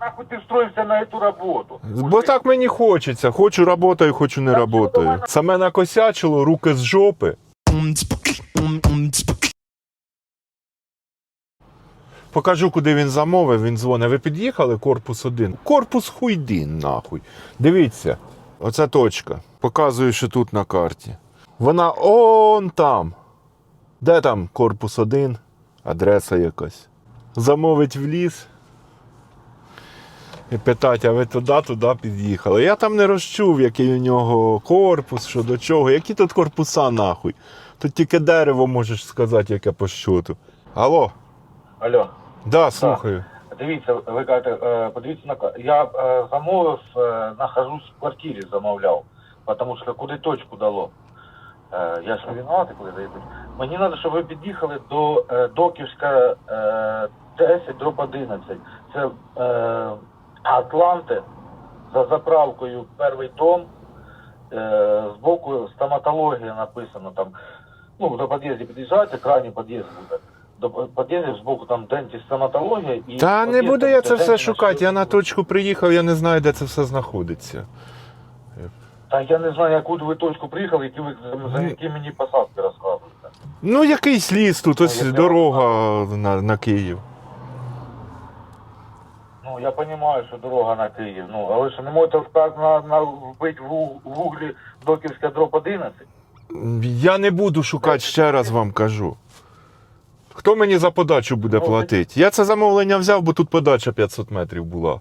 Нахуй ти встроївся на цю роботу? Бо так мені хочеться. Хочу работаю, хочу не работаю. Саме накосячило, руки з жопи. Покажу, куди він замовив. Він дзвонить. Ви під'їхали корпус 1. Корпус хуйдін, нахуй. Дивіться, оця точка. Показую, що тут на карті. Вона он там. Де там корпус 1? Адреса якась. Замовить в ліс. І питать, а ви туди, туди під'їхали. Я там не розчув, який у нього корпус, що до чого. Які тут корпуса нахуй? Тут тільки дерево можеш сказати, яке по щоту. Алло, Алло. да, слухаю. Дивіться, ви кажете, е, подивіться на Я е, замовив, е, нахожусь в квартирі, замовляв, тому що куди точку дало. Я ж не винуватий, куди даєте. Мені треба, щоб ви під'їхали до Доківська е, 10 дроб 11. Це Атланти за заправкою перший дом. Е, збоку стоматологія написано там. Ну, до під'їзду під'їжджаєте, крайній під'їзд буде. До під'їздів збоку там дентіст стоматологія і. Та не буду я це все шукати. Я на точку приїхав, я не знаю, де це все знаходиться. Та я не знаю, яку ви точку приїхали, які ви за, за які мені посадки розказуєте. Ну, якийсь ліс тут, ось Ну, дорога на, на Київ. Ну, я розумію, що дорога на Київ. Ну, але ж не можете так на, на вбити в, уг- в углі Доківська дроб 11? Я не буду шукати, ще раз вам кажу. Хто мені за подачу буде Ну, платити? Я це замовлення взяв, бо тут подача 500 метрів була.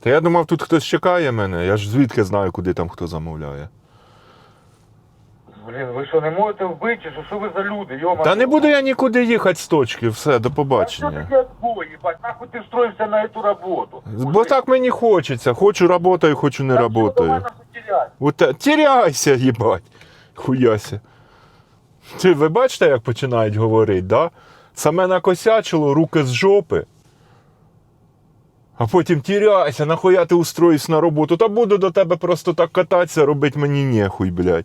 Та я думав, тут хтось чекає мене. Я ж звідки знаю, куди там хто замовляє. Блін, ви що, не можете вбити? чи Що, що ви за люди? Йома, Та не буду я нікуди їхати з точки. Все, до що побачення. отбой, їбать? Нахуй ти встроївся на цю роботу? Бо так мені хочеться. Хочу работаю, хочу не работаю. теряти. Вот те- теряйся, їбать. Хуяся. Ти ви бачите, як починають говорити, да? Саме накосячило, руки з жопи. А потім тіряйся, нахуя ти устроївся на роботу. Та буду до тебе просто так кататися, робить мені нехуй, блядь.